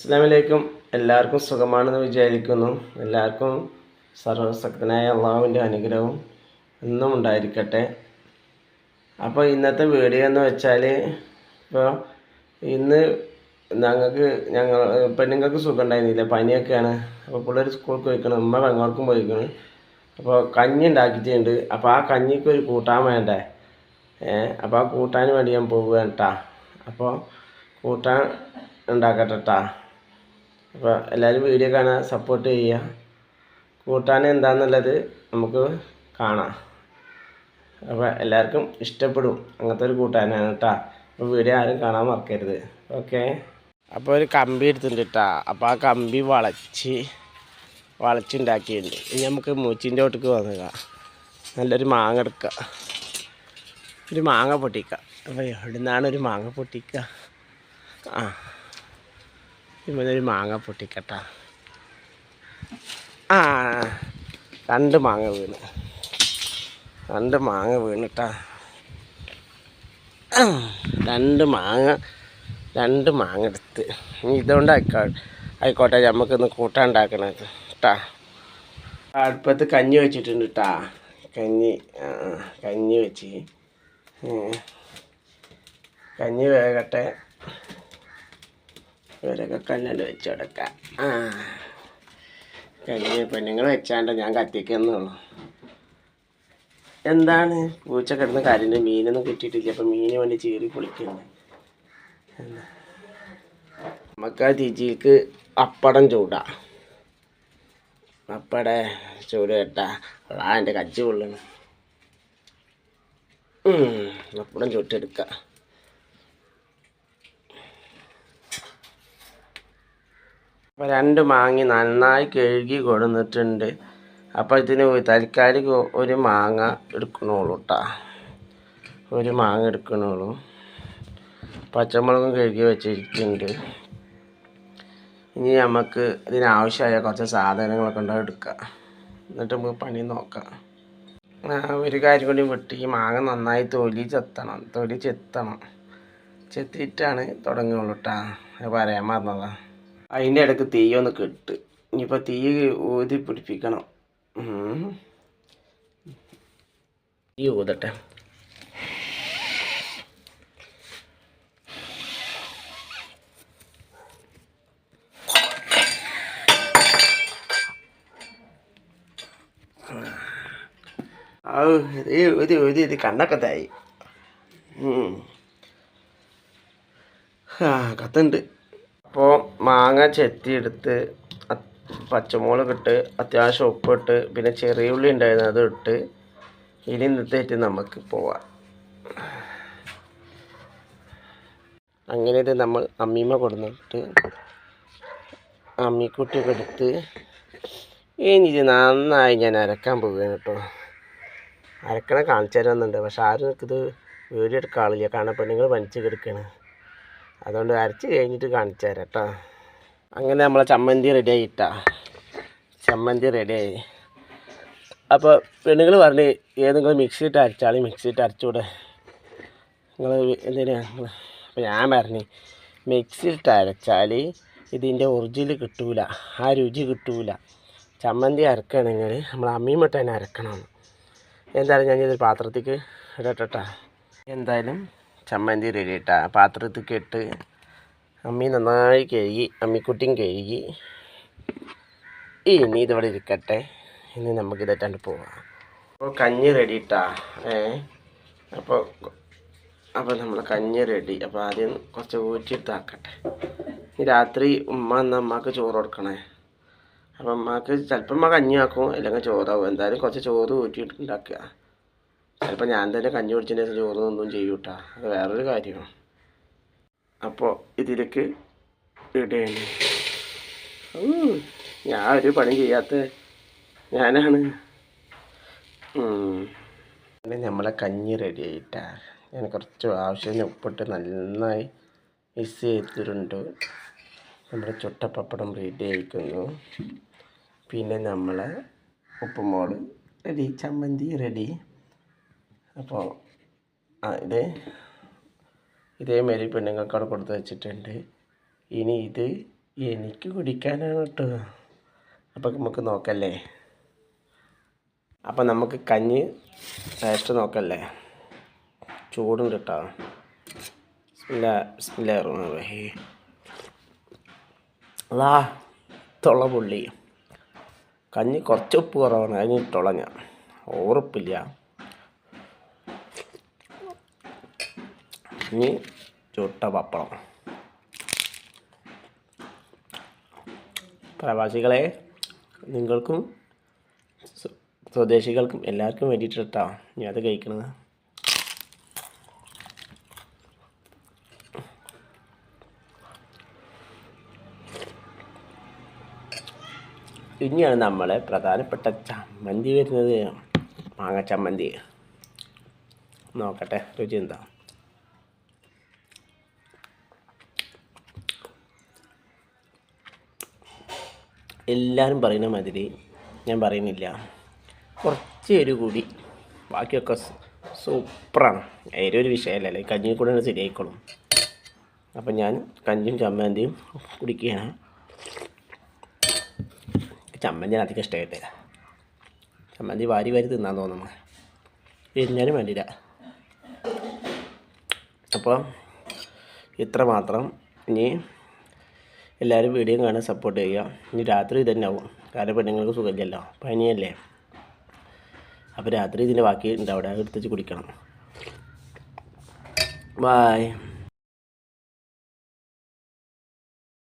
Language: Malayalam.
അസ്സാമലൈക്കും എല്ലാവർക്കും സുഖമാണെന്ന് വിചാരിക്കുന്നു. എല്ലാവർക്കും സർവശക്തനായ അള്ളാഹുവിന്റെ അനുഗ്രഹവും എന്നും ഉണ്ടായിരിക്കട്ടെ. അപ്പോൾ ഇന്നത്തെ വീഡിയോ എന്ന് വെച്ചാൽ ഇപ്പോൾ ഇന്ന് ഞങ്ങൾക്ക് ഞങ്ങൾ പെണ്ണുങ്ങൾക്ക് സുഖം ഉണ്ടായിരുന്നില്ല പനിയൊക്കെയാണ്. അപ്പോൾ പിള്ളേർ സ്കൂളിൽ പോയിക്കണം ഉമ്മ പെങ്ങൾക്കും പോയിക്കണം. അപ്പോൾ കഞ്ഞി ഉണ്ടാക്കിയിട്ടുണ്ട്. അപ്പോൾ ആ കഞ്ഞിക്ക് ഒരു കൂട്ടാൻ വേണ്ടേ? അപ്പോൾ ആ കൂട്ടാൻ വേണ്ടി ഞാൻ പോവുകയാണ് കേട്ടാ അപ്പോൾ കൂട്ടാൻ ഉണ്ടാക്കട്ടെ ട്ടാ. അപ്പോൾ എല്ലാവരും വീഡിയോ കാണാൻ സപ്പോർട്ട് ചെയ്യുക കൂട്ടാൻ എന്താണെന്നുള്ളത് നമുക്ക് കാണാം. അപ്പോൾ എല്ലാവർക്കും ഇഷ്ടപ്പെടും. അങ്ങനത്തെ ഒരു കൂട്ടാനാണ് കേട്ടോ അപ്പോൾ വീഡിയോ ആരും കാണാൻ മറക്കരുത്. ഓക്കെ? അപ്പോൾ ഒരു കമ്പി എടുത്തിട്ടുണ്ട് കേട്ടോ അപ്പോൾ ആ കമ്പി വളച്ച് വളച്ചുണ്ടാക്കിയിട്ടുണ്ട്. ഇനി നമുക്ക് മൂച്ചിന്റെ ഒട്ടിക്ക് വന്നുക നല്ലൊരു മാങ്ങ എടുക്കുക ഒരു മാങ്ങ പൊട്ടിക്കുക അപ്പോൾ എവിടെ നിന്നാണ് ഒരു മാങ്ങ പൊട്ടിക്കുക. ആ. ഇവിടെ ഒരു മാങ്ങ പൊട്ടിക്കട്ട. ആ രണ്ട് മാങ്ങ വീണ്. രണ്ട് മാങ്ങ വീണിട്ടാ. രണ്ട് മാങ്ങ രണ്ട് മാങ്ങ എടുത്ത്. ഇനി ഇതുകൊണ്ട് ആയിക്കോട്ടെ ആയിക്കോട്ടെ നമുക്കിന്ന് കൂട്ടാൻ ഉണ്ടാക്കണത് കേട്ടാ അടുപ്പത്ത് കഞ്ഞി വെച്ചിട്ടുണ്ട് കേട്ടാ കഞ്ഞി കഞ്ഞി വെച്ച് കഞ്ഞി വേകട്ടെ. ഇവരൊക്കെ കല്ലിൽ വെച്ച് കൊടുക്കാം. ആ. കഞ്ഞി പെണ്ണുങ്ങൾ വെച്ചാണ്ട് ഞാൻ കത്തിക്കുന്നുള്ളൂ എന്താണ്? പൂച്ച കിടന്ന കാര്യന്റെ മീനൊന്നും കിട്ടിയിട്ടില്ല. അപ്പം മീന് വേണ്ടി ചീറി കുളിക്കുന്നു? നമുക്ക് ആ തിജിക്ക് അപ്പടം ചൂടാ. അപ്പടെ ചൂട് കേട്ടാ. ആ എന്റെ കജ്ജ് കൊള്ളണം അപ്പടം ചുട്ടെടുക്കാം. അപ്പോൾ രണ്ട് മാങ്ങി നന്നായി കഴുകി കൊടുന്നിട്ടുണ്ട്. അപ്പോൾ ഇതിന് തൽക്കാലിക ഒരു മാങ്ങ എടുക്കണുള്ളൂ കേട്ടോ ഒരു മാങ്ങ എടുക്കണുള്ളൂ പച്ചമുളകും കഴുകി വെച്ചിട്ടുണ്ട് ഇനി നമുക്ക് ഇതിനാവശ്യമായ കുറച്ച് സാധനങ്ങളൊക്കെ ഉണ്ടാവും എടുക്കാം. എന്നിട്ട് നമുക്ക് പണി നോക്കാം. ഒരു കാര്യം കൂടി വിട്ട്. ഈ മാങ്ങ നന്നായി തൊലി ചെത്തണം. തൊലി ചെത്തണം. ചെത്തിയിട്ടാണ് തുടങ്ങുള്ളൂ കേട്ടാ പറയാൻ മറന്നതാ. അതിന്റെ ഇടയ്ക്ക് തീ ഒന്ന് കെട്ട്. ഇനിയിപ്പോൾ തീ ഊതി പിടിപ്പിക്കണം. തീ ഊതട്ടെ. ഇത് ഇത് കണ്ണൊക്കെ തായി. ആ കത്തുണ്ട്. മാങ്ങ ചെത്തിയെടുത്ത് പച്ചമുളക് ഇട്ട് അത്യാവശ്യം ഉപ്പിട്ട് പിന്നെ ചെറിയ ഉള്ളി ഉണ്ടായിരുന്നു അത് ഇട്ട് ഇനി നിർത്തിയിട്ട് നമുക്ക് പോവാം. അങ്ങനെ ഇത് നമ്മൾ അമ്മീമ കൊടുന്നിട്ട് അമ്മിക്കുട്ടിയൊക്കെ എടുത്ത് ഇനി ഇത് നന്നായി ഞാൻ അരക്കാൻ പോവുകയാണ് കേട്ടോ. അരക്കണ കാണിച്ചു തരാമെന്നുണ്ട് പക്ഷെ ആരും എനിക്കിത് വീഡിയോ എടുക്കാൻ ആളില്ല കാരണം പെണ്ണുങ്ങൾ പനിച്ച് കിടക്കുകയാണ്. അതുകൊണ്ട് അരച്ച് കഴിഞ്ഞിട്ട് കാണിച്ചു തരാം കേട്ടോ. അങ്ങനെ നമ്മളെ ചമ്മന്തി റെഡി ആയിട്ടാ. ചമ്മന്തി ആയി. അപ്പോൾ പെണ്ണുങ്ങൾ പറഞ്ഞ് ഏതെങ്കിലും മിക്സി ഇട്ട് അരച്ചാളി മിക്സി ഇട്ട് അരച്ചൂടെ? നിങ്ങൾ എന്തിനാണ് അപ്പോൾ ഞാൻ പറഞ്ഞു മിക്സി ഇട്ട് അരച്ചാൽ ഇതിന്റെ ഒറിജിനൽ കിട്ടൂല. ആ രുചി കിട്ടൂല. ചമ്മന്തി അരക്കണമെങ്കിൽ നമ്മൾ അമ്മീമിട്ട് തന്നെ അരക്കണം എന്തായാലും ഞാൻ ഇതൊരു പാത്രത്തേക്ക് ഇടട്ടെ എന്തായാലും ചമ്മന്തി റെഡി ഇട്ടാ പാത്രത്തേക്ക് ഇട്ട് അമ്മി നന്നായി കഴുകി അമ്മിക്കുട്ടിയും കഴുകി. ഇനി ഇതിവിടെ ഇരിക്കട്ടെ. ഇനി നമുക്ക് ഇതായിട്ടാണ്ട് പോവാം. അപ്പോൾ കഞ്ഞി റെഡി ഇട്ടാ ഏ? അപ്പോൾ അപ്പോൾ നമ്മൾ കഞ്ഞി റെഡി. അപ്പോൾ ആദ്യം കുറച്ച് ഊറ്റിയെടുത്താക്കട്ടെ. രാത്രി ഉമ്മ എന്നാൽ അമ്മയ്ക്ക് ചോറ് കൊടുക്കണേ. അപ്പം അമ്മയ്ക്ക് ചിലപ്പോൾ അമ്മ കഞ്ഞി ആക്കും അല്ലെങ്കിൽ ചോറാവും. എന്തായാലും കുറച്ച് ചോറ് ഊറ്റിയിട്ട് ഉണ്ടാക്കുക. ചിലപ്പോൾ ഞാൻ തന്നെ കഞ്ഞി കുടിച്ചതിന് ശേഷം ചോറ് ഒന്നും ചെയ്യൂട്ടാ. അത് വേറൊരു കാര്യമാണ്. അപ്പോൾ ഇതിലേക്ക് ഇടയാണ് ഞാൻ ഒരു പണി ചെയ്യാത്ത ഞാനാണ്. നമ്മളെ കഞ്ഞി റെഡി ആയിട്ടാ. ഞാൻ കുറച്ച് ആവശ്യത്തിന് ഉപ്പിട്ട് നന്നായി മിക്സ് ചെയ്തിട്ടുണ്ട്. നമ്മുടെ ചുട്ടപ്പപ്പടം റെഡി ആയിരിക്കുന്നു പിന്നെ നമ്മളെ ഉപ്പുമോൾ റെഡി ചമ്മന്തി റെഡി അപ്പോൾ ഇത് ഇതേമാതിരി പെണ്ണുങ്ങൾക്ക് അവിടെ കൊടുത്ത് വെച്ചിട്ടുണ്ട്. ഇനി ഇത് എനിക്ക് കുടിക്കാനാണ് കേട്ടോ. അപ്പം നമുക്ക് നോക്കല്ലേ? അപ്പം നമുക്ക് കഞ്ഞി ടേസ്റ്റ് നോക്കല്ലേ? ചൂടും കേട്ടോ. അതാ തുള പുള്ളി. കഞ്ഞി കുറച്ച് ഉപ്പ് കുറവാണ്. കഞ്ഞി തുള ഞാൻ. ഓറുപ്പില്ല ഇനി ചുട്ട പപ്പടം. പ്രവാസികളെ നിങ്ങൾക്കും സ്വദേശികൾക്കും എല്ലാവർക്കും വേണ്ടിയിട്ടാ ഞാൻ അത് കഴിക്കണത്. ഇനിയാണ് നമ്മളെ പ്രധാനപ്പെട്ട ചമ്മന്തി വരുന്നത്. മാങ്ങ ചമ്മന്തി. നോക്കട്ടെ രുചി എന്താ? എല്ലാവരും പറയുന്ന മാതിരി ഞാൻ പറയുന്നില്ല. കുറച്ച് എരിവ് കൂടി. ബാക്കിയൊക്കെ സൂപ്പറാണ്. എരിവ് ഒരു വിഷയമല്ലല്ലേ കഞ്ഞി കൂടെ ശരിയായിക്കോളും. അപ്പം ഞാൻ കഞ്ഞിയും ചമ്മന്തിയും കുടിക്കുകയാണ്. ചമ്മന്തി അധികം ഇഷ്ടമായിട്ടില്ല. ചമ്മന്തി വാരി വാരി തിന്നാൻ തോന്നുന്നു പിരിഞ്ഞാലും വേണ്ടിയില്ല. അപ്പോൾ ഇത്ര മാത്രം. ഇനി എല്ലാവരും വീഡിയോ കാണാൻ സപ്പോർട്ട് ചെയ്യുക. ഇനി രാത്രി ഇതന്നെ ആവും കാരണം പെണ്ണുങ്ങൾക്ക് സുഖമില്ലല്ലോ. പനിയല്ലേ? അപ്പോൾ രാത്രി ഇതിന്റെ ബാക്കി ഉണ്ട്. അവിടെ എടുത്ത് വെച്ച് കുടിക്കണം. ബായ്